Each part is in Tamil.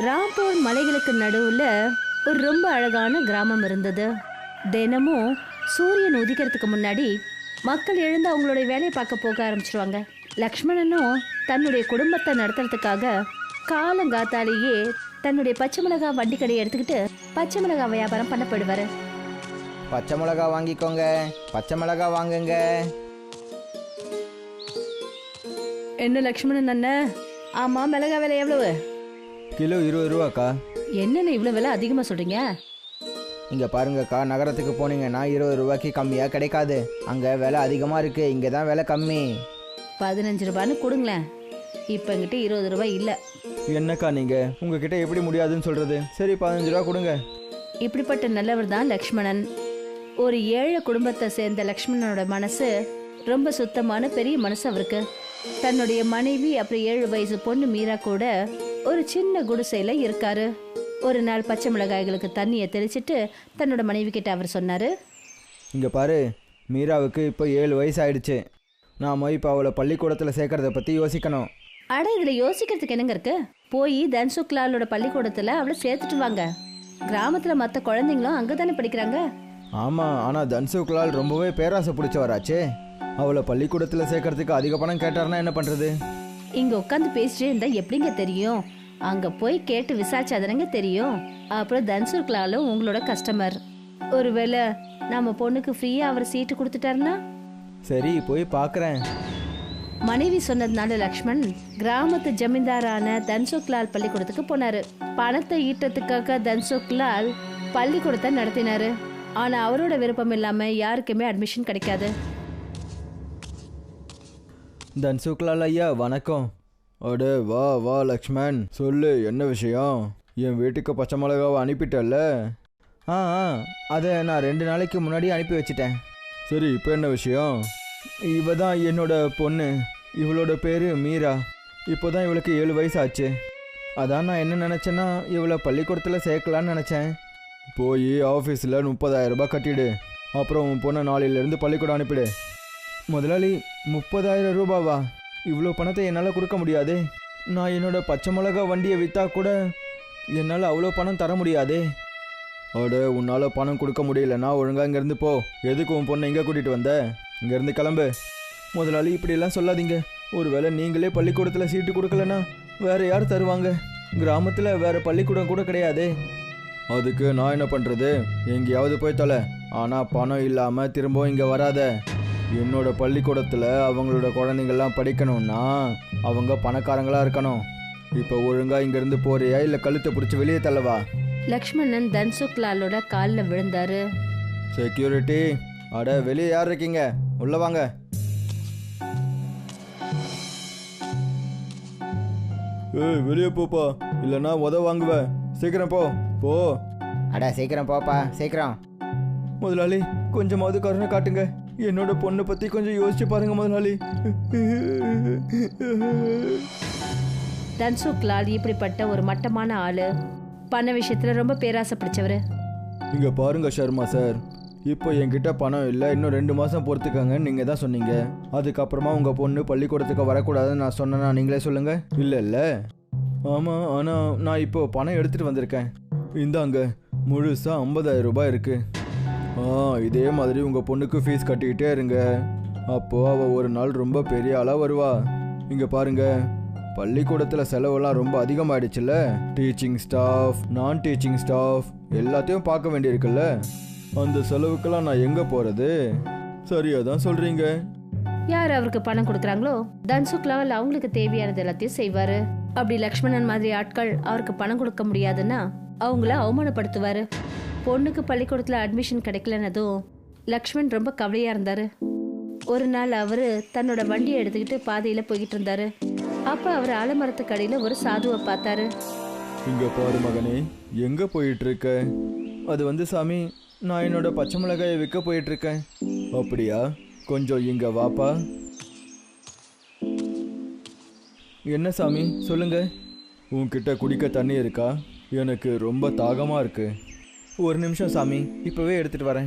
ராம்பூர் மலைகளுக்கு நடுவுல ஒரு ரொம்ப அழகான கிராமம் இருந்தது. தினமும் சூரியன் உதிக்கிறதுக்கு முன்னாடி மக்கள் எழுந்து அவங்களுடைய வேலையை பார்க்க போக ஆரம்பிச்சிருவாங்க. லக்ஷ்மணனும் தன்னுடைய குடும்பத்தை நடத்துறதுக்காக காலங்காத்தாலேயே தன்னுடைய பச்சை மிளகாய் வண்டி கடையை எடுத்துக்கிட்டு பச்சை மிளகாய் வியாபாரம் பண்ண போயிடுவாரு பச்சை மிளகா வாங்கிக்கோங்க. பச்சை மிளகா வாங்குங்க. என்ன லக்ஷ்மணன் அண்ணன் ஆமா மிளகாய் விலை எவ்வளவு? கிலோ இருபது ரூபாக்கா. என்னென்ன இவ்வளவு விலை அதிகமா சொல்றீங்க? இங்கே பாருங்கக்கா நகரத்துக்கு போனீங்கன்னா இருபது ரூபாய்க்கு கம்மியாக கிடைக்காது. அங்கே விலை அதிகமாக இருக்குது இங்கே தான் விலை கம்மி. பதினஞ்சு ரூபான்னு கொடுங்களேன். இப்போ என்கிட்ட இருபது ரூபாய் இல்லை. என்னக்கா நீங்கள் உங்ககிட்ட எப்படி முடியாதுன்னு சொல்கிறது சரி பதினஞ்சு ரூபா கொடுங்க. இப்படிப்பட்ட நல்லவர் தான் லக்ஷ்மணன். ஒரு ஏழை குடும்பத்தை சேர்ந்த லக்ஷ்மணனோட மனசு ரொம்ப சுத்தமான பெரிய மனசு அவருக்கு. தன்னுடைய மனைவி அப்புறம் ஏழு வயசு பொண்ணு மீரா கூட ஒரு சின்ன குடிசையில இருக்காரு. ஒரு நாள் பச்சை மிளகாய்களுக்கு தண்ணியை தெளிச்சிட்டு தன்னோட மனைவி கிட்ட அவர் சொன்னாரு இங்கே பாரு மீராவுக்கு இப்போ ஏழு வயசு ஆயிடுச்சு நாம இப்போ அவளை பள்ளிக்கூடத்தில் சேர்க்கறத பற்றி யோசிக்கணும். அட இதுல யோசிக்கிறதுக்கு என்னங்க இருக்கு? போய் தன்சுக்லாலோட பள்ளிக்கூடத்துல அவளை சேர்த்துட்டு வாங்க. கிராமத்துல மத்த குழந்தைங்களும் அங்கதானே படிக்கிறாங்க? ஆமாம் ஆனால் தன்சுக்லால் ரொம்பவே பேராசை பிடிச்சவராச்சே. அவளை பள்ளிக்கூடத்தில் சேர்க்கறதுக்கு அதிக பணம் கேட்டார்னா என்ன பண்ணுறது இங்க உட்காந்து பேசிட்டே இருந்தா எப்படிங்க தெரியும்? அங்க போய் கேட்டு விசாரிச்சாதானங்க தெரியும்? அப்புறம் தன்சுக்லாலும் உங்களோட கஸ்டமர் ஒருவேளை நம்ம பொண்ணுக்கு ஃப்ரீயா அவர் சீட்டு கொடுத்துட்டாருன்னா? சரி போய் பார்க்குறேன் மனைவி சொன்னதுனால லக்ஷ்மண் கிராமத்து ஜமீன்தாரான தன்சுக்லால் பள்ளிக்கூடத்துக்கு போனாரு. பணத்தை ஈட்டத்துக்காக தன்சுக்லால் பள்ளிக்கூடத்தை நடத்தினாரு. ஆனா அவரோட விருப்பம் இல்லாம யாருக்குமே அட்மிஷன் கிடைக்காது. தன்சுக்லால் ஐயா வணக்கம். அடே வா வா லக்ஷ்மண். சொல்லு என்ன விஷயம்? என் வீட்டுக்கு பச்சை மிளகாவை அனுப்பிட்டல்ல? ஆ ஆ அதை நான் ரெண்டு நாளைக்கு முன்னாடி அனுப்பி வச்சிட்டேன். சரி இப்போ என்ன விஷயம்? இவ தான் என்னோட பொண்ணு. இவளோட பேர் மீரா. இப்போ தான் இவளுக்கு ஏழு வயசு ஆச்சு. அதான் நான் என்ன நினச்சேன்னா இவளை பள்ளிக்கூடத்தில் சேர்க்கலான்னு நினச்சேன். போய் ஆஃபீஸில் முப்பதாயிரம் ரூபாய் கட்டிடு. அப்புறம் உன் பொண்ணை நாளையிலேருந்து பள்ளிக்கூடம் அனுப்பிடு. முதலாளி முப்பதாயிரம் ரூபாவா? இவ்வளோ பணத்தை என்னால் கொடுக்க முடியாதே. நான் என்னோட பச்சை மிளகா வண்டியை விற்றா கூட என்னால் அவ்வளோ பணம் தர முடியாதே. அட உன்னால் பணம் கொடுக்க முடியலன்னா ஒழுங்காக இங்கேருந்து போ. எதுக்கு உன் பொண்ணை இங்கே கூட்டிகிட்டு வந்த? இங்கேருந்து கிளம்பு. முதலாளி இப்படியெல்லாம் சொல்லாதீங்க. ஒருவேளை நீங்களே பள்ளிக்கூடத்தில் சீட்டு கொடுக்கலனா வேறு யார் தருவாங்க? கிராமத்தில் வேறு பள்ளிக்கூடம் கூட கிடையாதே. அதுக்கு நான் என்ன பண்ணுறது எங்கேயாவது போய் தொலை. ஆனால் பணம் இல்லாமல் திரும்பவும் இங்கே வராத. என்னோட பள்ளிக்கூடத்தில் அவங்களோட குழந்தைங்கள்லாம் படிக்கணும்னா அவங்க பணக்காரங்களாக இருக்கணும். இப்போ ஒழுங்காக இங்கேருந்து போறியா இல்லை கழுத்தை பிடிச்சி வெளியே தள்ளவா? லக்ஷ்மணன் தன்சுக்லாலோட காலில் விழுந்தாரு. செக்யூரிட்டி அட வெளியே யார் இருக்கீங்க? உள்ள வாங்க. ஏய் வெளியே போப்பா. இல்லைன்னா உத வாங்குவ. சீக்கிரம் போ. போ. அட சீக்கிரம் போப்பா. சீக்கிரம். முதலாளி கொஞ்சமாவது கருணை காட்டுங்க. என்னோட பொண்ணை பத்தி கொஞ்சம் யோசிச்சு பாருங்க முதலாளி. தன்சுக்லால் இப்படிப்பட்ட ஒரு மட்டமான ஆளு. பண விஷயத்துல ரொம்ப பேராசை பிடிச்சவரு. இங்க பாருங்க சர்மா சார். இப்போ என்கிட்ட பணம் இல்லை இன்னும் ரெண்டு மாதம் பொறுத்துக்கங்கன்னு நீங்கள் தான் சொன்னீங்க. அதுக்கப்புறமா உங்கள் பொண்ணு பள்ளிக்கூடத்துக்கு வரக்கூடாதுன்னு நான் சொன்னேன்னா நீங்களே சொல்லுங்கள் இல்லை இல்லை. ஆமாம் ஆனால் நான் இப்போ பணம் எடுத்துகிட்டு வந்திருக்கேன். இந்தாங்க முழுசாக ஐம்பதாயிரம் ரூபாய் இருக்கு. ஆ இதே மாதிரி உங்கள் பொண்ணுக்கு ஃபீஸ் கட்டிக்கிட்டே இருங்க. அப்போது அவள் ஒரு நாள் ரொம்ப பெரிய ஆளாக வருவா. இங்கே பாருங்க பள்ளிக்கூடத்தில் செலவெல்லாம் ரொம்ப அதிகமாகிடுச்சுல்ல டீச்சிங் ஸ்டாஃப் நான் டீச்சிங் ஸ்டாஃப் எல்லாத்தையும் பார்க்க வேண்டியிருக்குல்ல? அந்த செலவுக்கெல்லாம் நான் எங்கே போகிறது சரியாக தான் சொல்கிறீங்க யார் அவருக்கு பணம் கொடுக்குறாங்களோ தன்சுக்லால் அவங்களுக்கு தேவையானது எல்லாத்தையும் செய்வாரு. அப்படி லக்ஷ்மணன் மாதிரி ஆட்கள் அவருக்கு பணம் கொடுக்க முடியாதுன்னா அவங்கள அவமானப்படுத்துவாரு. பொண்ணுக்கு பள்ளிக்கூடத்தில் அட்மிஷன் கிடைக்கலனதும் லக்ஷ்மண் ரொம்ப கவலையாக இருந்தார். ஒரு நாள் அவர் தன்னோட வண்டியை எடுத்துக்கிட்டு பாதையில் போய்கிட்டு இருந்தாரு. அப்போ அவர் ஆலமரத்து கடையில் ஒரு சாதுவை பார்த்தாரு. இங்கே பாரு மகனே எங்கே போயிட்டு இருக்க அது வந்து சாமி நான் என்னோட பச்சை மிளகாயை விற்க போயிட்டு இருக்கேன் அப்படியா? கொஞ்சம் இங்கே வாப்பா. என்ன சாமி சொல்லுங்க. உன்கிட்ட குடிக்க தண்ணி இருக்கா? எனக்கு ரொம்ப தாகமா இருக்கு. ஒரு நிமிஷம் சாமி இப்பவே எடுத்துட்டு வரேன்.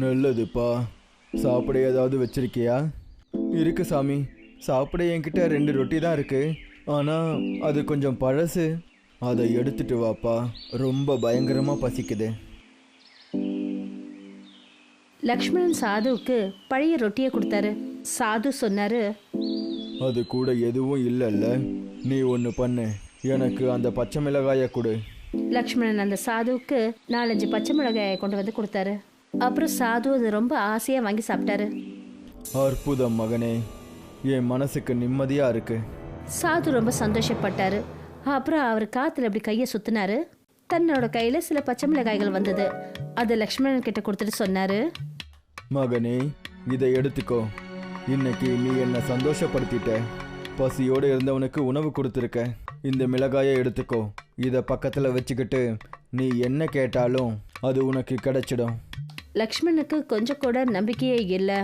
நல்லதுப்பா. சாப்பிட ஏதாவது வச்சிருக்கியா? இருக்கு சாமி. சாப்பிட என்கிட்ட ரெண்டு ரொட்டி தான் இருக்கு. ஆனால் அது கொஞ்சம் பழசு. அதை எடுத்துட்டு வாப்பா. ரொம்ப பயங்கரமாக பசிக்குது. லக்ஷ்மணன் சாதுவுக்கு பழைய ரொட்டியை கொடுத்தாரு. சாது சொன்னாரு அது கூட எதுவும் இல்லைல்ல. நீ ஒன்று பண்ணு. எனக்கு அந்த பச்சை மிளகாயை கொடு. லக்ஷ்மணன் அந்த சாதுவுக்கு நாலஞ்சு பச்சை மிளகாயை கொண்டு வந்து கொடுத்தாரு. அப்புறம் சாது அது ரொம்ப ஆசையா வாங்கி சாப்பிட்டாரு. அற்புதம் மகனே. என் மனசுக்கு நிம்மதியாக இருக்கு. சாது ரொம்ப சந்தோஷப்பட்டாரு. அப்புறம் அவர் காத்துல அப்படி கையை சுத்தினாரு. தன்னோட கையில சில பச்சை மிளகாய்கள் வந்தது. அதை லக்ஷ்மணன் கிட்ட கொடுத்துட்டு சொன்னாரு. மகனே இதை எடுத்துக்கோ. இன்னைக்கு நீ என்னை சந்தோஷப்படுத்திட்ட. பசியோடு இருந்தவனுக்கு உணவு கொடுத்துருக்க. இந்த மிளகாயை எடுத்துக்கோ. இதை பக்கத்தில் வச்சுக்கிட்டு நீ என்ன கேட்டாலும் அது உனக்கு கிடைச்சிடும். லக்ஷ்மணுக்கு கொஞ்சம் கூட நம்பிக்கையே இல்லை.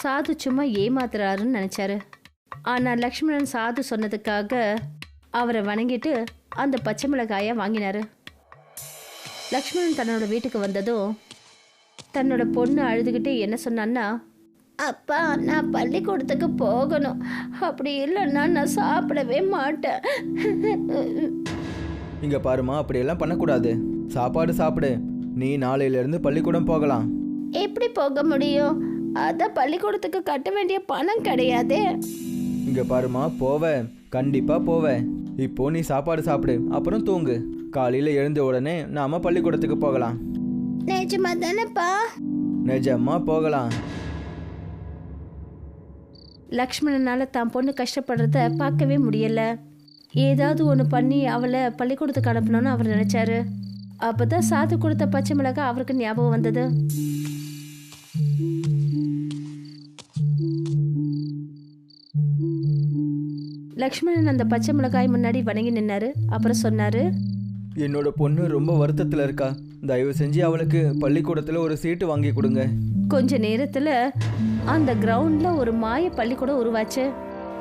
சாது சும்மா ஏமாத்துறாருன்னு நினைச்சாரு. ஆனால் லக்ஷ்மணன் சாது சொன்னதுக்காக அவரை வணங்கிட்டு அந்த பச்சை மிளகாயை வாங்கினாரு. லக்ஷ்மணன் தன்னோட வீட்டுக்கு வந்ததும் தன்னோட பொண்ணு அழுதுகிட்டே என்ன சொன்னான்னா அப்பா நான் பள்ளிக்கூடத்துக்கு போகணும். அப்படி இல்லைன்னா நான் சாப்பிடவே மாட்டேன். இங்கே பாருமா அப்படியெல்லாம் பண்ணக்கூடாது. சாப்பாடு சாப்பிடு. நீ நாளையிலேருந்து பள்ளிக்கூடம் போகலாம். எப்படி போக முடியும்? அதான் பள்ளிக்கூடத்துக்கு கட்ட வேண்டிய பணம் கிடையாதே. இங்கே பாருமா போவேன் கண்டிப்பாக போவேன் இப்போ நீ சாப்பாடு சாப்பிடு அப்புறம் தூங்கு. காலையில் எழுந்த உடனே நாம பள்ளிக்கூடத்துக்கு போகலாம். நிஜமா தானேப்பா நிஜமா போகலாம். லக்ஷ்மணனால தான் பொண்ணு கஷ்டப்படுறத பார்க்கவே முடியல. ஏதாவது ஒன்று பண்ணி அவளை பள்ளிக்கூடத்துக்கு அனுப்பணும்னு அவர் நினைச்சாரு. அப்பதான் சாது கொடுத்த பச்சை மிளகாய் அவருக்கு ஞாபகம் வந்தது. லக்ஷ்மணன் அந்த பச்சை மிளகாய் முன்னாடி வணங்கி நின்னாரு. அப்புறம் சொன்னாரு என்னோட பொண்ணு ரொம்ப வருத்தத்தில் இருக்கா. தயவு செஞ்சு அவளுக்கு பள்ளிக்கூடத்தில் ஒரு சீட்டு வாங்கி கொடுங்க. கொஞ்ச நேரத்துல அந்த கிரவுண்ட்ல ஒரு மாய பள்ளிக்கூடம் உருவாச்சு.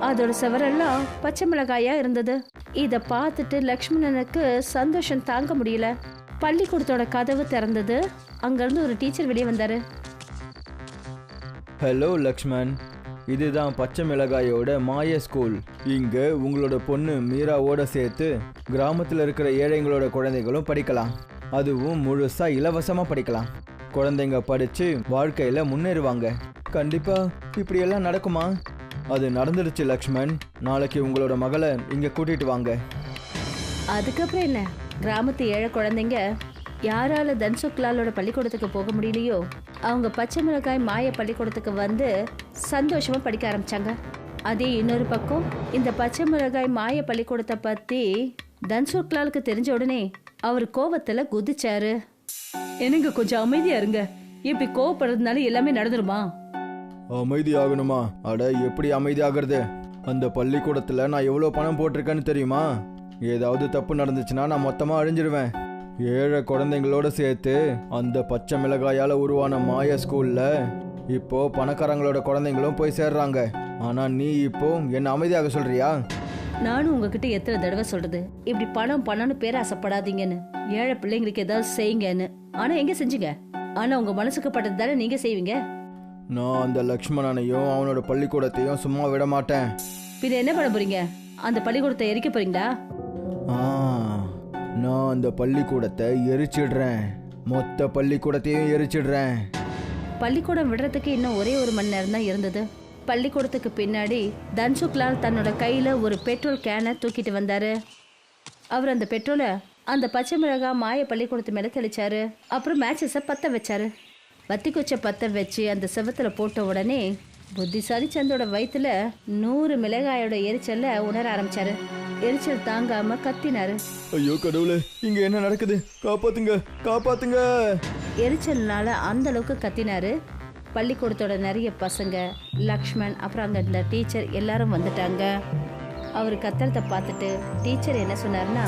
அதோட செவரெல்லாம் பச்சை மிளகாயா இருந்தது. இத பார்த்துட்டு லக்ஷ்மணனுக்கு சந்தோஷம் தாங்க முடியல. பள்ளிக்கூடத்தோட கதவு திறந்தது. அங்கிருந்து ஒரு டீச்சர் வெளியே வந்தாரு. ஹலோ லக்ஷ்மன் இதுதான் பச்சை மிளகாயோட மாய ஸ்கூல் இங்க உங்களோட பொண்ணு மீராவோட சேர்த்து கிராமத்தில் இருக்கிற ஏழைங்களோட குழந்தைகளும் படிக்கலாம். அதுவும் முழுசா இலவசமா படிக்கலாம். குழந்தைங்க படிச்சு வாழ்க்கையில முன்னேறுவாங்க. கண்டிப்பா இப்படியெல்லாம் நடக்குமா? அது நடந்துடுச்சு லக்ஷ்மன் நாளைக்கு உங்களோட மகளை இங்க கூட்டிட்டு வாங்க. அதுக்கப்புறம் என்ன? கிராமத்து ஏழை குழந்தைங்க யாரால தன்சுக்லாலோட பள்ளிக்கூடத்துக்கு போக முடியலையோ அவங்க பச்சை மிளகாய் மாய பள்ளிக்கூடத்துக்கு வந்து சந்தோஷமா படிக்க ஆரம்பிச்சாங்க. அதே இன்னொரு பக்கம் இந்த பச்சை மிளகாய் மாய பள்ளிக்கூடத்தை பத்தி தன்சுக்லாலுக்கு தெரிஞ்ச உடனே அவர் கோவத்துல குதிச்சாரு. என்னங்க கொஞ்சம் அமைதியா இருங்க. இப்படி கோவப்படுறதுனால எல்லாமே நடந்துருமா? அமைதியாகணுமா? அட எப்படி அமைதியாகிறது? அந்த பள்ளிக்கூடத்தில் நான் எவ்வளோ பணம் போட்டிருக்கேன்னு தெரியுமா? ஏதாவது தப்பு நடந்துச்சுன்னா நான் மொத்தமாக அழிஞ்சிருவேன். ஏழை குழந்தைங்களோட சேர்த்து அந்த பச்சை மிளகாயால் உருவான மாய ஸ்கூலில் இப்போ பணக்காரங்களோட குழந்தைங்களும் போய் சேர்றாங்க. ஆனால் நீ இப்போ என்ன அமைதியாக சொல்றியா? நானும் உங்ககிட்ட எத்தனை தடவை சொல்றது? இப்படி பணம் பணம்னு பேராசைப்படாதீங்கன்னு ஏழை பிள்ளைங்களுக்கு ஏதாவது செய்யுங்கன்னு. ஆனா எங்க செஞ்சீங்க? ஆனா உங்க மனசுக்கு பட்டது தானே நீங்க செய்வீங்க? நான் அந்த லக்ஷ்மணனையும் அவனோட பள்ளிக்கூடத்தையும் சும்மா விட மாட்டேன் பின்ன என்ன பண்ண போறீங்க? அந்த பள்ளிக்கூடத்தை எரிக்க போறீங்களா? ஆ நான் அந்த பள்ளிக்கூடத்தை எரிச்சிடுறேன். மொத்த பள்ளிக்கூடத்தையும் எரிச்சிடுறேன். பள்ளிக்கூடம் விடுறதுக்கு இன்னும் ஒரே ஒரு மணி நேரம் தான் இருந்தது. பள்ளிக்கூடத்துக்கு பின்னாடி தன்சுக்லால் தன்னோட கையில ஒரு பெட்ரோல் கேனை தூக்கிட்டு வந்தாரு. அவர் அந்த பெட்ரோலை அந்த பச்சை மிளகாய் மாய பள்ளிக்கூடத்து மேல தெளிச்சாரு. அப்புறம் மேட்சஸை பத்த வச்சாரு. வத்தி குச்சை பத்த வச்சு அந்த செவத்துல போட்ட உடனே புத்திசாலி சந்தோட வயித்துல நூறு மிளகாயோட எரிச்சல்ல உணர ஆரம்பிச்சாரு. எரிச்சல் தாங்காம கத்தினாரு. ஐயோ கடவுளே இங்க என்ன நடக்குது? காப்பாத்துங்க காப்பாத்துங்க! எரிச்சல்னால அந்த அளவுக்கு கத்தினாரு. பள்ளிக்கூடத்தோட நிறைய பசங்க லக்ஷ்மண் அப்புறம் அங்க இருந்த டீச்சர் எல்லாரும் வந்துட்டாங்க. அவர் கத்துறத பார்த்துட்டு டீச்சர் என்ன சொன்னாருன்னா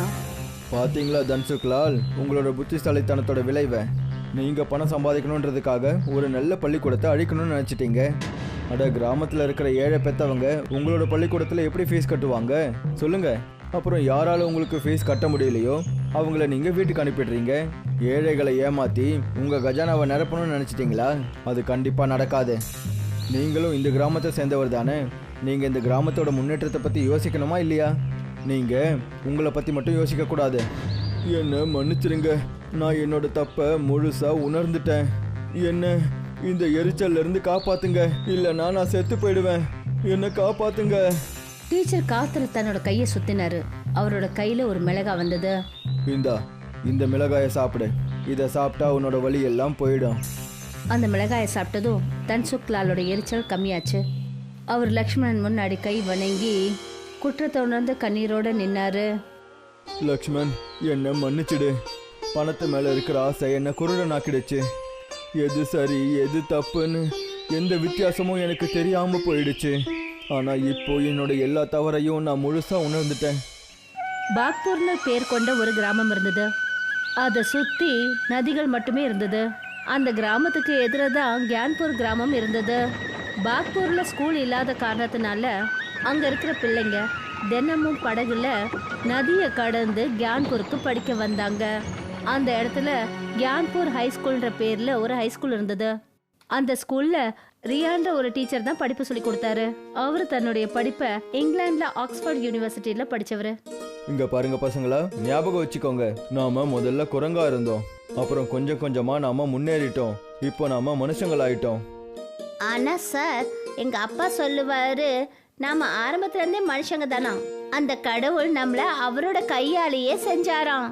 பாத்தீங்களா தன்சுக்லால் உங்களோட புத்திசாலித்தனத்தோட விளைவை. நீங்கள் பணம் சம்பாதிக்கணுன்றதுக்காக ஒரு நல்ல பள்ளிக்கூடத்தை அழிக்கணும்னு நினச்சிட்டீங்க. அட கிராமத்தில் இருக்கிற ஏழை பெத்தவங்க உங்களோட பள்ளிக்கூடத்தில் எப்படி ஃபீஸ் கட்டுவாங்க? சொல்லுங்கள் அப்புறம் யாரால உங்களுக்கு ஃபீஸ் கட்ட முடியலையோ அவங்கள நீங்கள் வீட்டுக்கு அனுப்பிடுறீங்க. ஏழைகளை ஏமாற்றி உங்கள் கஜானாவை நிரப்பணும்னு நினச்சிட்டிங்களா? அது கண்டிப்பாக நடக்காது. நீங்களும் இந்த கிராமத்தை சேர்ந்தவர் தானே? நீங்கள் இந்த கிராமத்தோட முன்னேற்றத்தை பற்றி யோசிக்கணுமா இல்லையா? நீங்கள் உங்களை பற்றி மட்டும் யோசிக்கக்கூடாது என்ன மன்னிச்சிருங்க. நான் என்னோட தப்ப முழுசா உணர்ந்துட்டேன். என்ன இந்த எரிச்சல்ல இருந்து காப்பாத்துங்க. இல்லைன்னா நான் செத்து போயிடுவேன். என்ன காப்பாத்துங்க. டீச்சர் காத்துல தன்னோட கையை சுத்தினாரு. அவரோட கையில ஒரு மிளகா வந்தது. இந்தா இந்த மிளகாயை சாப்பிடு. இதை சாப்பிட்டா உன்னோட வலி எல்லாம் போயிடும். அந்த மிளகாயை சாப்பிட்டதும் தன்சுக்லாலோட எரிச்சல் கம்மியாச்சு. அவர் லக்ஷ்மணன் முன்னாடி கை வணங்கி குற்றத்தை உணர்ந்து கண்ணீரோட நின்னாரு. லக்ஷ்மண் என்னை மன்னிச்சிடு. பணத்து மேல இருக்கிற ஆசை என்ன குருடனாக்கிடுச்சு. எது சரி எது தப்புன்னு எந்த வித்தியாசமும் எனக்கு தெரியாம போயிடுச்சு. ஆனா இப்போ என்னோட எல்லா தவறையும் நான் முழுசா உணர்ந்துட்டேன். பாக்பூர்னு பேர் கொண்ட ஒரு கிராமம் இருந்தது. அதை சுத்தி நதிகள் மட்டுமே இருந்தது. அந்த கிராமத்துக்கு எதிராக தான் கியான்பூர் கிராமம் இருந்தது. பாக்பூர்ல ஸ்கூல் இல்லாத காரணத்தினால அங்க இருக்கிற பிள்ளைங்க தினமும் படகுல நதியை கடந்து கியான்பூருக்கு படிக்க வந்தாங்க. அந்த இடத்துல கியான்பூர் ஹை ஸ்கூல்ன்ற பேர்ல ஒரு ஹை ஸ்கூல் இருந்தது. அந்த ஸ்கூல்ல ரியான்ற ஒரு டீச்சர் தான் படிப்பு சொல்லி கொடுத்தாரு. அவர் தன்னுடைய படிப்பை இங்கிலாந்துல ஆக்ஸ்போர்ட் யூனிவர்சிட்டியில படிச்சவரு. இங்க பாருங்க பசங்களா ஞாபகம் வச்சுக்கோங்க. நாம முதல்ல குரங்கா இருந்தோம். அப்புறம் கொஞ்சம் கொஞ்சமா நாம முன்னேறிட்டோம். இப்போ நாம மனுஷங்களாயிட்டோம். ஆனா சார் எங்க அப்பா சொல்லுவாரு நாம ஆரம்பத்துல இருந்தே மனுஷங்க தானா? அந்த கடவுள் நம்மள அவரோட கையாலேயே செஞ்சாராம்.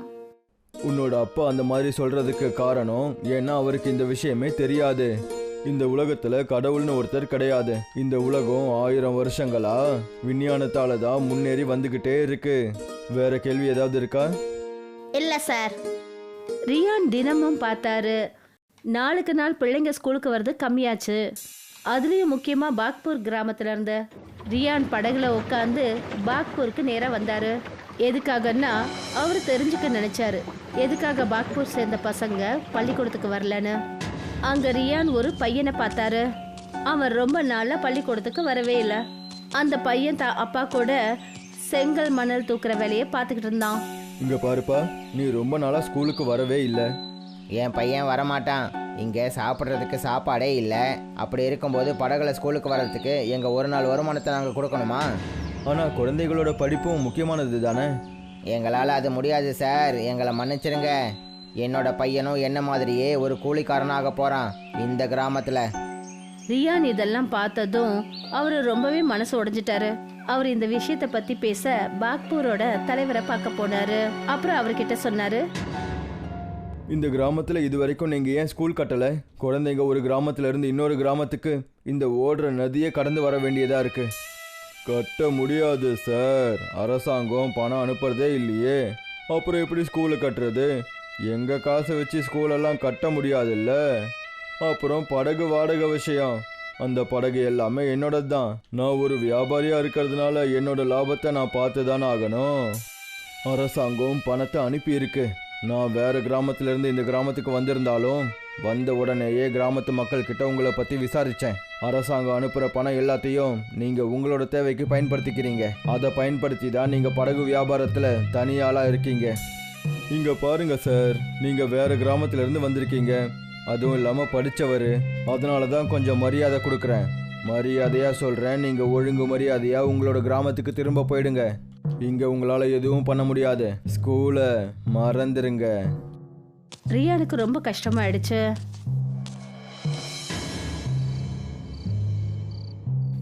உன்னோட அப்பா அந்த மாதிரி சொல்றதுக்கு காரணம் ஏன்னா அவருக்கு இந்த விஷயமே தெரியாது. இந்த உலகத்துல கடவுள்னு ஒருத்தர் கிடையாது. இந்த உலகம் ஆயிரம் வருஷங்களா விஞ்ஞானத்தால தான் முன்னேறி வந்துகிட்டே இருக்கு. வேற கேள்வி ஏதாவது இருக்கா? இல்ல சார். ரியான் தினமும் பார்த்தாரு. நாளுக்கு நாள் பிள்ளைங்க ஸ்கூலுக்கு வர்றது கம்மியாச்சு. அதுலேயும் முக்கியமாக பாக்பூர் கிராமத்துல இருந்த ரியான் படகுல உட்காந்து பாக்பூருக்கு நேராக வந்தாரு. எதுக்காகன்னா அவர் தெரிஞ்சுக்க நினைச்சாரு. எதுக்காக பாக்பூர் சேர்ந்த பசங்க பள்ளிக்கூடத்துக்கு வரலன்னு? அங்க ரியான் ஒரு பையனை பார்த்தாரு. அவன் ரொம்ப நாளா பள்ளிக்கூடத்துக்கு வரவே இல்லை. அந்த பையன் த அப்பா கூட செங்கல் மணல் தூக்குற வேலையை பார்த்துக்கிட்டு இருந்தான். இங்க பாருப்பா நீ ரொம்ப நாளா ஸ்கூலுக்கு வரவே இல்லை. என் பையன் வரமாட்டான். இங்கே சாப்பிட்றதுக்கு சாப்பாடே இல்லை. அப்படி இருக்கும்போது படகுல ஸ்கூலுக்கு வர்றதுக்கு எங்கள் ஒரு நாள் வருமானத்தை நாங்கள் கொடுக்கணுமா? ஆனா குழந்தைகளோட படிப்பும் முக்கியமானது தானே? எங்களால் அது முடியாது சார். எங்களை மன்னிச்சிடுங்க. என்னோட பையனும் என்ன மாதிரியே ஒரு கூலிக்காரனாக போகிறான் இந்த கிராமத்தில். ரியான் இதெல்லாம் பார்த்ததும் அவரு ரொம்பவே மனசு உடைஞ்சிட்டாரு. அவர் இந்த விஷயத்தை பத்தி பேச பாக்பூரோட தலைவரை பார்க்க போனாரு. அப்புறம் அவர்கிட்ட சொன்னாரு இந்த கிராமத்துல இது வரைக்கும் நீங்க ஏன் ஸ்கூல் கட்டல? குழந்தைங்க ஒரு கிராமத்துல இருந்து இன்னொரு கிராமத்துக்கு இந்த ஓடுற நதியை கடந்து வர வேண்டியதா இருக்கு. கட்ட முடியாது சார். அரசாங்கம் பணம் அனுப்புறதே இல்லையே. அப்புறம் எப்படி ஸ்கூலு கட்டுறது? எங்கள் காசை வச்சு ஸ்கூலெல்லாம் கட்ட முடியாதுல்ல? அப்புறம் படகு வாடகை விஷயம். அந்த படகு எல்லாமே என்னோடது தான் நான் ஒரு வியாபாரியாக இருக்கிறதுனால என்னோட லாபத்தை நான் பார்த்து தானே ஆகணும். அரசாங்கம் பணத்தை அனுப்பியிருக்கு. நான் வேறு கிராமத்திலேருந்து இந்த கிராமத்துக்கு வந்திருந்தாலும் வந்த உடனேயே கிராமத்து மக்கள் கிட்ட உங்களை பத்தி விசாரிச்சேன். அரசாங்கம் அனுப்புற பணம் எல்லாத்தையும் நீங்க உங்களோட தேவைக்கு பயன்படுத்திக்கிறீங்க. அதை பயன்படுத்தி தான் நீங்க படகு வியாபாரத்துல தனியாளா இருக்கீங்க. இங்க பாருங்க சார் நீங்க வேற கிராமத்துல இருந்து வந்திருக்கீங்க. அதுவும் இல்லாம படிச்சவர். அதனால தான் கொஞ்சம் மரியாதை கொடுக்குறேன். மரியாதையா சொல்றேன் நீங்க ஒழுங்கு மரியாதையா உங்களோட கிராமத்துக்கு திரும்ப போயிடுங்க. இங்க உங்களால எதுவும் பண்ண முடியாது. ஸ்கூலை மறந்துருங்க. ரியானுக்கு ரொம்ப கஷ்டமாயிடுச்சு.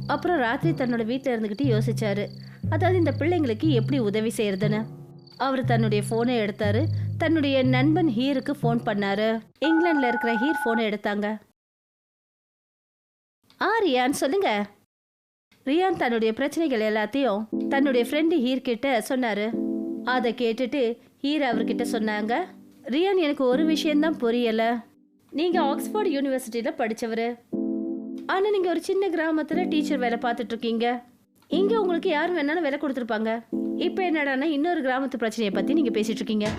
அப்புறம் ராத்திரி தன்னோட வீட்டில் இருந்துக்கிட்டு யோசிச்சாரு. அதாவது இந்த பிள்ளைங்களுக்கு எப்படி உதவி செய்யறதுன்னு. அவர் தன்னுடைய ஃபோனை எடுத்தாரு. தன்னுடைய நண்பன் ஹீருக்கு ஃபோன் பண்ணாரு. இங்கிலாந்துல இருக்கிற ஹீர் ஃபோனை எடுத்தாங்க. ஆ ரியான் சொல்லுங்க. ரியான் தன்னுடைய பிரச்சனைகள் எல்லாத்தையும் தன்னுடைய ஃப்ரெண்டு ஹீர் கிட்ட சொன்னாரு. அதை கேட்டுட்டு ஹீர் அவர்கிட்ட சொன்னாங்க. ரியான் எனக்கு ஒரு விஷயம்தான் புரியல. நீங்க ஆக்ஸ்போர்ட் யூனிவர்சிட்டியில படிச்சவரு. ஆனா நீங்க ஒரு சின்ன கிராமத்துல டீச்சர் வேலை பார்த்துட்டு இருக்கீங்க இங்க உங்களுக்கு யார் வேணாலும் வேலை கொடுத்துருப்பாங்க. இப்போ என்னடான்னா இன்னொரு கிராமத்து பிரச்சனையை பத்தி நீங்க பேசிட்டு இருக்கீங்க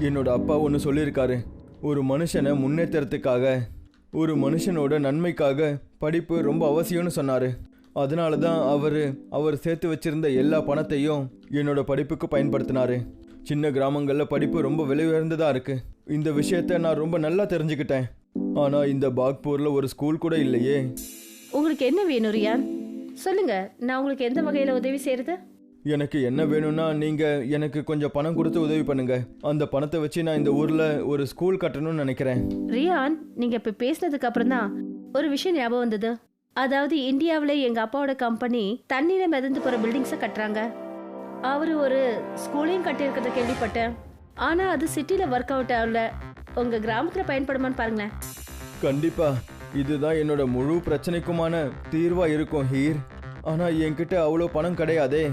என்னோட அப்பா ஒன்று சொல்லியிருக்காரு. ஒரு மனுஷனை முன்னேற்றத்துக்காக ஒரு மனுஷனோட நன்மைக்காக படிப்பு ரொம்ப அவசியம்னு சொன்னார். அதனால தான் அவர் அவர் சேர்த்து வச்சிருந்த எல்லா பணத்தையும் என்னோட படிப்புக்கு பயன்படுத்தினாரு. சின்ன கிராமங்களில் படிப்பு ரொம்ப விலை உயர்ந்ததாக இருக்கு. இந்த விஷயத்த நான் ரொம்ப நல்லா தெரிஞ்சுக்கிட்டேன். ஆனால் இந்த பாக்பூரில் ஒரு ஸ்கூல் கூட இல்லையே. உங்களுக்கு என்ன வேணும் ரியான்? சொல்லுங்க நான் உங்களுக்கு எந்த வகையில உதவி செய்யறது எனக்கு என்ன வேணும்னா நீங்கள் எனக்கு கொஞ்சம் பணம் கொடுத்து உதவி பண்ணுங்க. அந்த பணத்தை வச்சு நான் இந்த ஊரில் ஒரு ஸ்கூல் கட்டணும்னு நினைக்கிறேன். ரியான் நீங்க இப்ப பேசினதுக்கு அப்புறம் தான் ஒரு விஷயம் ஞாபகம் வந்தது. அதாவது இந்தியாவுல எங்க அப்பாவோட கம்பெனி தண்ணீர மிதந்து போற பில்டிங்ஸை கட்டுறாங்க. அவரு ஒரு ஸ்கூலையும் கட்டியிருக்கிறத கேள்விப்பட்டேன். ஆனா அது சிட்டில ஒர்க் அவுட் ஆகல. உங்க கிராமத்துல பயன்படுமான்னு பாருங்களேன். கண்டிப்பா. இதுதான் என்னோட முழு பிரச்சனைக்குமான தீர்வா இருக்கும் ஹீர். ஆனா என்கிட்ட அவ்வளோ பணம் கிடையாதே.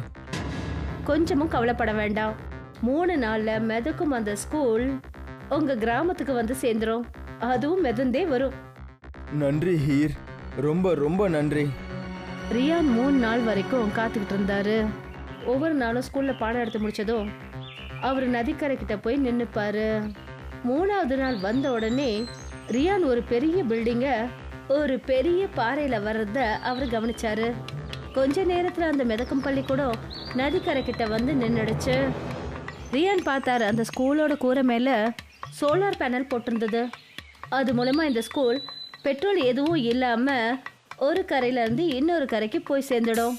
கொஞ்சமும் கவலைப்பட வேண்டாம். மூணு நாள்ல மிதக்கும் அந்த ஸ்கூல் உங்க கிராமத்துக்கு வந்து சேர்ந்துரும். அதுவும் மிதந்தே வரும். நன்றி ஹீர். ரொம்ப ரொம்ப நன்றி. ரியான் மூணு நாள் வரைக்கும் காத்துக்கிட்டு இருந்தாரு. ஒவ்வொரு நாளும் ஸ்கூலில் பாடம் எடுத்து முடித்ததோ அவர் நதிக்கரை கிட்ட போய் நின்றுப்பார் மூணாவது நாள் வந்த உடனே ரியான் ஒரு பெரிய பில்டிங்க ஒரு பெரிய பாறையில வர்றத அவர் கவனிச்சாரு. கொஞ்ச நேரத்துல அந்த மிதக்கும் பள்ளிக்கூடம் நதிக்கரை கிட்ட வந்து நின்றுடுச்சு ரியான் பார்த்தாரு அந்த ஸ்கூலோட கூரை மேல சோலார் பேனல் போட்டிருந்தது. அது மூலமா இந்த ஸ்கூல் பெட்ரோல் எதுவும் இல்லாம ஒரு கரையில இருந்து இன்னொரு கரைக்கு போய் சேர்ந்துடும்.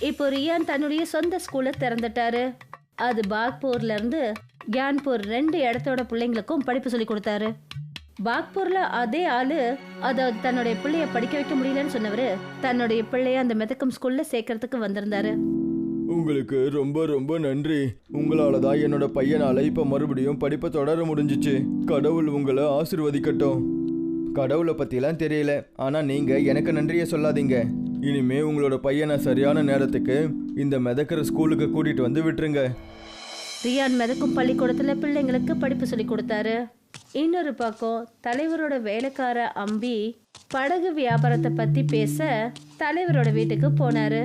இப்போ ரியான் தன்னுடைய சொந்த ஸ்கூலை திறந்துட்டாரு. அது பாக்பூர்ல இருந்து கியான்பூர் ரெண்டு இடத்தோட பிள்ளைங்களுக்கும் படிப்பு சொல்லி கொடுத்தாரு. பாக்பூர்ல அதே ஆளு அதை தன்னுடைய பிள்ளைய படிக்க வைக்க முடியலன்னு சொன்னவரு தன்னுடைய பிள்ளைய அந்த மெதக்கம் ஸ்கூல்ல சேர்க்கறதுக்கு வந்திருந்தாரு. உங்களுக்கு ரொம்ப ரொம்ப நன்றி. உங்களால தான் என்னோட பையனால இப்ப மறுபடியும் படிப்பை தொடர முடிஞ்சிச்சு. கடவுள் உங்களை ஆசிர்வதிக்கட்டும். கடவுளை பற்றிலாம் தெரியல. ஆனா நீங்க எனக்கு நன்றியை சொல்லாதீங்க. இனிமே உங்களோட பையனை சரியான நேரத்துக்கு இந்த மிதக்கிற ஸ்கூலுக்கு கூட்டிட்டு வந்து விட்டுருங்க. ரியான் மிதக்கும் பள்ளிக்கூடத்துல பிள்ளைங்களுக்கு படிப்பு சொல்லி கொடுத்தாரு. இன்னொரு பக்கம் தலைவரோட வேலைக்கார அம்பி படகு வியாபாரத்தை பத்தி பேச தலைவரோட வீட்டுக்கு போனாரு.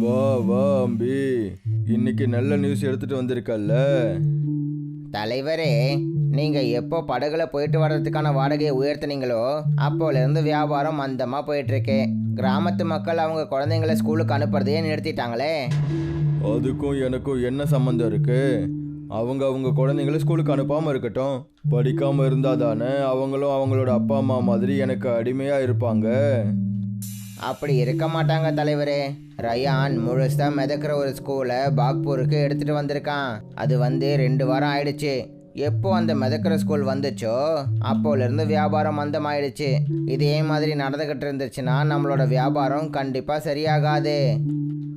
வா வா அம்பி. இன்னைக்கு நல்ல நியூஸ் எடுத்துட்டு வந்திருக்கல்ல? தலைவரே நீங்க எப்போ படகுல போயிட்டு வர்றதுக்கான வாடகையை உயர்த்துனீங்களோ அப்போல இருந்து வியாபாரம் மந்தமா போயிட்டு இருக்கு கிராமத்து மக்கள் அவங்க குழந்தைங்கள ஸ்கூலுக்கு அனுப்புறதையே நிறுத்திட்டாங்களே. அதுக்கும் எனக்கும் என்ன சம்மந்தம் இருக்கு? அவங்க அவங்க குழந்தைங்கள ஸ்கூலுக்கு அனுப்பாம இருக்கட்டும். படிக்காம இருந்தா தானே அவங்களும் அவங்களோட அப்பா அம்மா மாதிரி எனக்கு அடிமையா இருப்பாங்க. அப்படி இருக்க மாட்டாங்க தலைவரே. ரயான் முழுசா மிதக்கிற ஒரு ஸ்கூலை பாக்பூருக்கு எடுத்துட்டு வந்திருக்கான். அது வந்து ரெண்டு வாரம் ஆயிடுச்சு. எப்போ அந்த மிதக்கிற ஸ்கூல் வந்துச்சோ அப்போலேருந்து வியாபாரம் மந்தமாயிடுச்சு. இதே மாதிரி நடந்துக்கிட்டு இருந்துச்சுன்னா நம்மளோட வியாபாரம் கண்டிப்பாக சரியாகாது.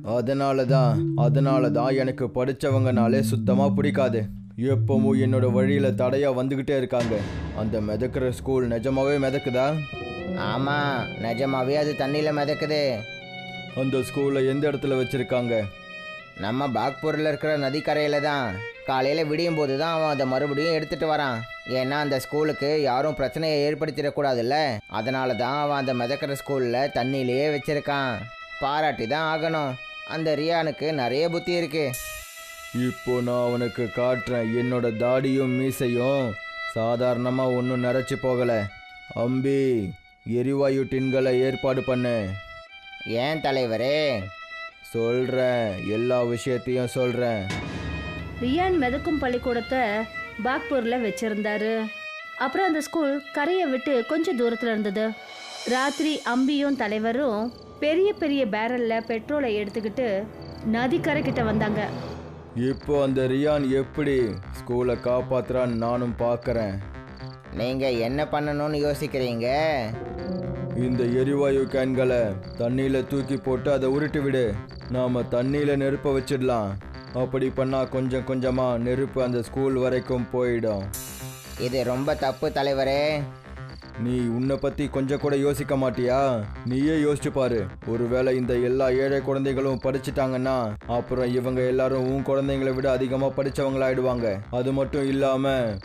அதனால தான் அதனால தான் எனக்கு படித்தவங்கனாலே சுத்தமாக பிடிக்காது. எப்பவும் என்னோட வழியில் தடையாக வந்துக்கிட்டே இருக்காங்க. அந்த மிதக்கிற ஸ்கூல் நிஜமாவே மிதக்குதா? ஆமாம் நிஜமாவே அது தண்ணியில் மிதக்குது. அந்த ஸ்கூலை எந்த இடத்துல வச்சுருக்காங்க? நம்ம பாக்பூரில் இருக்கிற நதிக்கரையில் தான். காலையில் விடியும் போது தான் அவன் அதை மறுபடியும் எடுத்துகிட்டு வரான். ஏன்னா அந்த ஸ்கூலுக்கு யாரும் பிரச்சனையை ஏற்படுத்திடக்கூடாதுல்ல. அதனால தான் அவன் அந்த மிதக்கிற ஸ்கூலில் தண்ணியிலேயே வச்சிருக்கான். பாராட்டி தான் ஆகணும். அந்த ரியானுக்கு நிறைய புத்தி இருக்கு. இப்போ நான் அவனுக்கு காட்டுறேன். என்னோட தாடியும் மீசையும் சாதாரணமாக ஒன்றும் நிறைச்சி போகலை. அம்பி. எரிவாயு டின்களை ஏற்பாடு பண்ணு. ஏன் தலைவரே? சொல்கிறேன் எல்லா விஷயத்தையும் சொல்கிறேன் ரியான் மிதக்கும் பள்ளிக்கூடத்தை பாக்பூர்ல வச்சிருந்தாரு. அப்புறம் அந்த ஸ்கூல் கரையை விட்டு கொஞ்சம் தூரத்துல இருந்தது. ராத்திரி அம்பியும் தலைவரும் பெரிய பெரிய பேரல்ல பெட்ரோலை எடுத்துக்கிட்டு நதிக்கரை கிட்ட வந்தாங்க. இப்போ அந்த ரியான் எப்படி ஸ்கூலை காப்பாத்துறான்னு நானும் பார்க்குறேன் நீங்கள் என்ன பண்ணணும்னு யோசிக்கிறீங்க? இந்த எரிவாயு கேன்களை தண்ணியில் தூக்கி போட்டு அதை உருட்டி விடு. நாம் தண்ணியில் நெருப்ப வச்சிடலாம். அப்படி பண்ணால் கொஞ்சம் கொஞ்சமாக நெருப்பு அந்த ஸ்கூல் வரைக்கும் போயிடும். இது ரொம்ப தப்பு தலைவரே. நீ உன்னை பற்றி கொஞ்சம் கூட யோசிக்க மாட்டியா? நீயே யோசிச்சு பாரு. ஒருவேளை இந்த எல்லா ஏழை குழந்தைகளும் படிச்சிட்டாங்கன்னா அப்புறம் இவங்க எல்லாரும் உன் குழந்தைங்களை விட அதிகமாக படித்தவங்களாயிடுவாங்க அது மட்டும் இல்லாமல்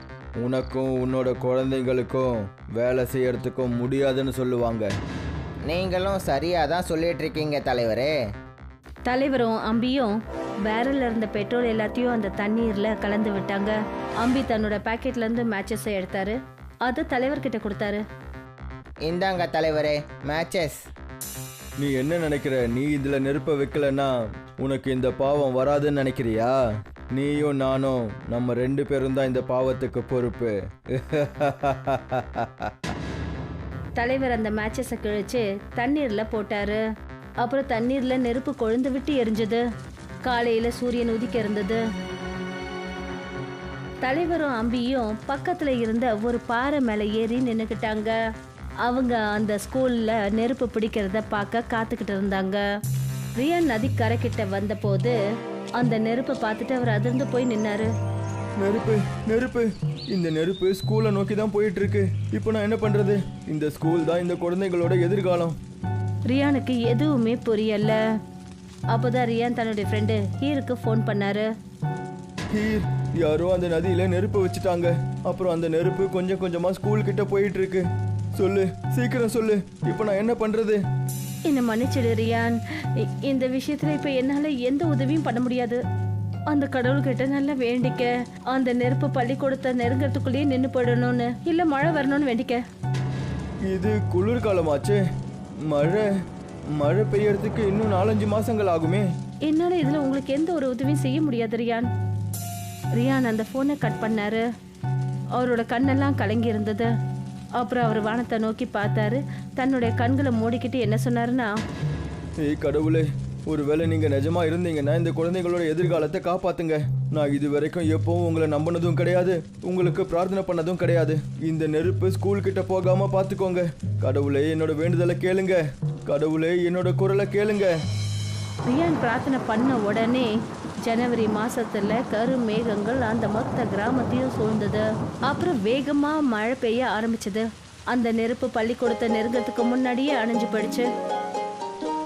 உனக்கும் உன்னோட குழந்தைங்களுக்கும் வேலை செய்யறதுக்கும் முடியாதுன்னு சொல்லுவாங்க. நீங்களும் சரியாக தான் சொல்லிட்டு இருக்கீங்க தலைவரே. தலைவரும் அம்பியும் பேரல்ல இருந்த பெட்ரோல் எல்லாத்தையும் அந்த தண்ணீர்ல கலந்து விட்டாங்க. அம்பி தன்னோட பாக்கெட்ல இருந்து மேட்சஸை எடுத்தாரு. அதை தலைவர்கிட்ட கொடுத்தாரு. இந்தாங்க தலைவரே மேட்சஸ் நீ என்ன நினைக்கிற? நீ இதில் நெருப்ப வைக்கலன்னா உனக்கு இந்த பாவம் வராதுன்னு நினைக்கிறியா? நீயும் நானும் நம்ம ரெண்டு பேரும் தான் இந்த பாவத்துக்கு பொறுப்பு. தலைவர் அந்த மேட்சஸை கிழிச்சு தண்ணீர்ல போட்டாரு. அப்புறம் தண்ணீர்ல நெருப்பு கொழுந்து விட்டு எரிஞ்சது. காலையில சூரியன் உதிக்க இருந்தது. தலைவரும் அம்பியும் பக்கத்துல இருந்த ஒரு பாறை மேல ஏறி நின்னுக்கிட்டாங்க. அவங்க அந்த ஸ்கூல்ல நெருப்பு பிடிக்கிறத பார்க்க காத்துக்கிட்டு இருந்தாங்க. ரியன் நதி கரைக்கிட்ட வந்தபோது அந்த நெருப்பை பார்த்துட்டு அவர் அதிர்ந்து போய் நின்னாரு. நெருப்பு நெருப்பு. இந்த நெருப்பு ஸ்கூலை நோக்கி தான் போயிட்டு இருக்கு இப்போ நான் என்ன பண்றது? இந்த ஸ்கூல் தான் இந்த குழந்தைகளோட எதிர்காலம். ரியானுக்கு எதுவுமே புரியல. அப்போதான் ரியான் தன்னுடைய ஃப்ரெண்டு ஹீருக்கு ஃபோன் பண்ணாரு. ஹீர் யாரோ அந்த நதியில நெருப்பு வச்சுட்டாங்க. அப்புறம் அந்த நெருப்பு கொஞ்சம் கொஞ்சமா ஸ்கூல் கிட்ட போயிட்டு இருக்கு சொல்லு சீக்கிரம் சொல்லு. இப்போ நான் என்ன பண்றது? என்னை மன்னிச்சிடு ரியான். இந்த விஷயத்துல இப்ப என்னால எந்த உதவியும் பண்ண முடியாது. அந்த கடவுள்கிட்ட நல்லா வேண்டிக்க அந்த நெருப்பு பள்ளிக்கூடத்தை நெருங்கறதுக்குள்ளேயே நின்று போயிடணும்னு இல்ல மழை வரணும்னு வேண்டிக்க. இது குளிர்காலமாச்சே. மழை மழை பெய்யறதுக்கு இன்னும் நாலஞ்சு மாசங்கள் ஆகுமே. என்னால இதுல உங்களுக்கு எந்த ஒரு உதவியும் செய்ய முடியாது ரியான். ரியான் அந்த போனை கட் பண்ணாரு. அவரோட கண்ணெல்லாம் கலங்கி இருந்தது. அப்புறம் அவர் வானத்தை நோக்கி பார்த்தாரு. தன்னுடைய கண்களை மூடிக்கிட்டு என்ன சொன்னாருன்னா ஏய் கடவுளே ஒருவேளை நீங்கள் நிஜமாக இருந்தீங்கன்னா இந்த குழந்தைகளோட எதிர்காலத்தை காப்பாத்துங்க. நான் இது வரைக்கும் எப்பவும் உங்களை நம்பினதும் கிடையாது உங்களுக்கு பிரார்த்தனை பண்ணதும் கிடையாது. இந்த நெருப்பு ஸ்கூல் கிட்ட போகாம பார்த்துக்கோங்க கடவுளே என்னோட வேண்டுதலை கேளுங்க. கடவுளே என்னோட குரலை கேளுங்க. ரியான் பிரார்த்தனை பண்ண உடனே ஜனவரி மாசத்துல கரு மேகங்கள் அந்த மொத்த கிராமத்தையும் சூழ்ந்தது. அப்புறம் வேகமா மழை பெய்ய ஆரம்பிச்சது. அந்த நெருப்பு பள்ளிக்கூடத்தை நெருங்கத்துக்கு முன்னாடியே அணைஞ்சு போயிடுச்சு.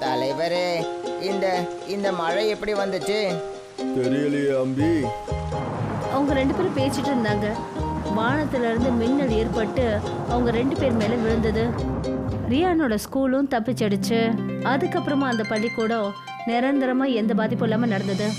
தலைவரே இந்த இந்த மழை எப்படி வந்துச்சு? தெரியலையே அம்பி. அவங்க ரெண்டு பேரும் பேசிட்டு இருந்தாங்க. வானத்துல இருந்து மின்னல் ஏற்பட்டு அவங்க ரெண்டு பேர் மேல விழுந்தது. ரியானோட ஸ்கூலும் தப்பிச்சடிச்சு. அதுக்கப்புறமா அந்த பள்ளிக்கூடம் நிரந்தரமா எந்த பாதிப்பும் இல்லாம நடந்தது.